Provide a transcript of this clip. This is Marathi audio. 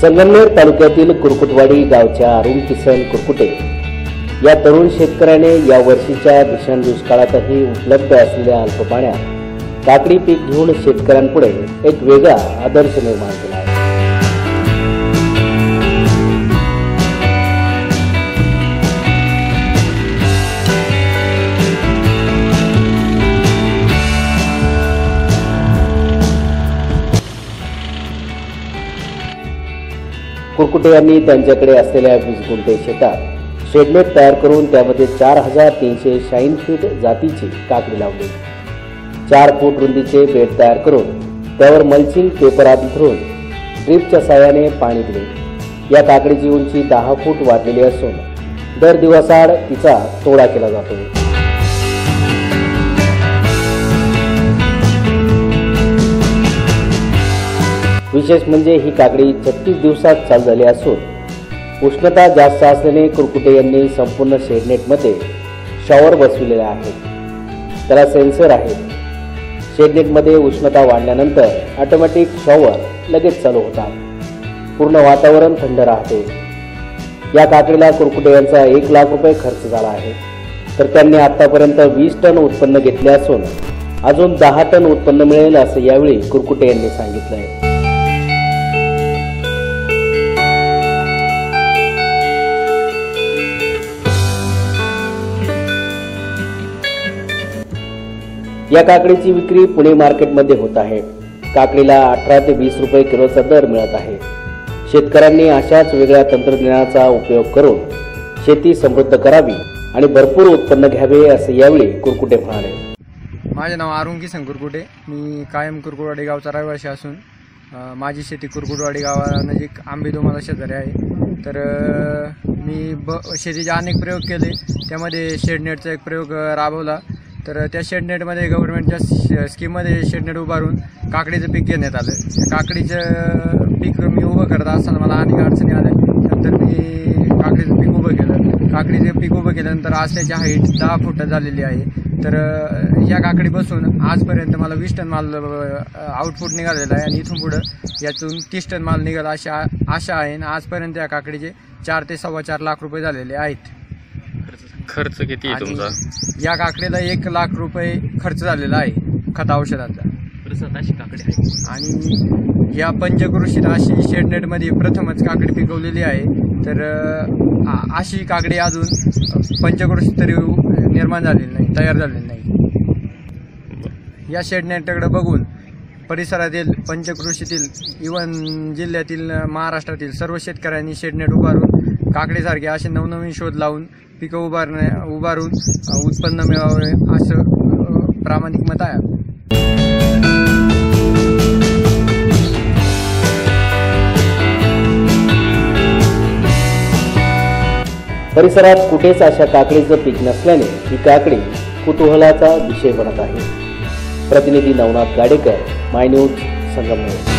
संगमनेर तालुक्यातील कुरकुटवाडी गावच्या अरुण किसन कुरकुटे या तरुण शेतकऱ्याने या वर्षीच्या भीषण दुष्काळातही उपलब्ध असलेल्या अल्प पाण्यात काकडी पीक घेऊन शेतकऱ्यांपुढे एक वेगळा आदर्श निर्माण केला. कुरकुटे यांनी त्यांच्याकडे असलेल्या वीस गुंठे शेतात शेडनेट तयार करून त्यामध्ये चार हजार तीनशे शाईन फीट जातीची काकडी लावली. चार फूट रुंदीचे बेड तयार करून त्यावर मल्चिंग पेपर धरून ड्रीपच्या साह्याने पाणी दिले. या काकडीची उंची दहा फूट वाढलेली असून दर दिवसाआड तिचा तोडा केला जातो. विशेष म्हणजे ही काकडी छत्तीस दिवसात चालू झाली असून उष्णता जास्त असल्याने कुरकुटे यांनी संपूर्ण शेडनेटमध्ये शॉवर बसविलेले आहेत त्याला सेन्सर आहेत शेडनेटमध्ये उष्णता वाढल्यानंतर ऑटोमॅटिक शॉवर लगेच चालू होतात. पूर्ण वातावरण थंड राहते. या काकडीला कुरकुटे यांचा एक लाख रुपये खर्च झाला आहे. तर त्यांनी आतापर्यंत वीस टन उत्पन्न घेतले असून अजून दहा टन उत्पन्न मिळेल असं यावेळी कुरकुटे यांनी सांगितलं आहे या काकडीची विक्री पुणे मार्केटमध्ये होत आहे. काकडीला अठरा ते वीस रुपये किलोचा दर मिळत आहे. शेतकऱ्यांनी अशाच वेगळ्या तंत्रज्ञानाचा उपयोग करून शेती समृद्ध करावी आणि भरपूर उत्पन्न घ्यावे असे यावेळी कुरकुटे म्हणाले. माझे नाव अरुण किसन कुरकुटे मी कायम कुरकुटवाडी गावचा रहिवासी असून माझी शेती कुरकुटवाडी गावानजीक आंबेदो मला शेजारी आहे. तर मी ब शेतीचे अनेक प्रयोग केले. त्यामध्ये शेडनेटचा एक प्रयोग राबवला. तर त्या शेडनेटमध्ये गव्हर्नमेंटच्या स्कीममध्ये शेडनेट उभारून काकडीचं पीक घेण्यात आलं. काकडीचं पीक मी उभं करत असताना मला अनेक अडचणी आल्या. नंतर मी काकडीचं पीक उभं केलं. काकडीचं पीक उभं केल्यानंतर आज त्याची हाईट दहा फुट झालेली आहे. तर या या काकडीपासून आजपर्यंत मला वीस टन माल आउटपुट निघालेला आहे. आणि इथून पुढं यातून तीस टन माल निघाल अशा आशा आहे. आणि आजपर्यंत या काकडीचे चार ते सव्वा चार लाख रुपये झालेले आहेत. खर्च किती आहे आणि तुमचा? या काकडीला एक लाख रुपये खर्च झालेला आहे खत औषधाचा. आणि या पंचकृषीत अशी शेडनेटमध्ये प्रथमच काकडी पिकवलेली आहे. तर अ, आ- अशी काकडी अजून पंचकृषी तरी उ- निर्माण झालेली नाही तयार झालेली नाही. या शेडनेटकडे बघून परिसरातील पंचकृषीतील इवन जिल्ह्यातील अ, महाराष्ट्रातील सर्व शेतकऱ्यांनी शेडनेट उभारून काकडीसारखे असे नवनवीन शोध लावून पिकं उभारण्या उभारून उत्पन्न मिळावे असं प्रामाणिक मत आहे. परिसरात कुठेच अशा काकडीचं पीक नसल्याने ही काकडी कुतूहलाचा विषय बनत आहे. प्रतिनिधी नवनाथ गाडेकर माय न्यूज संगमनेर.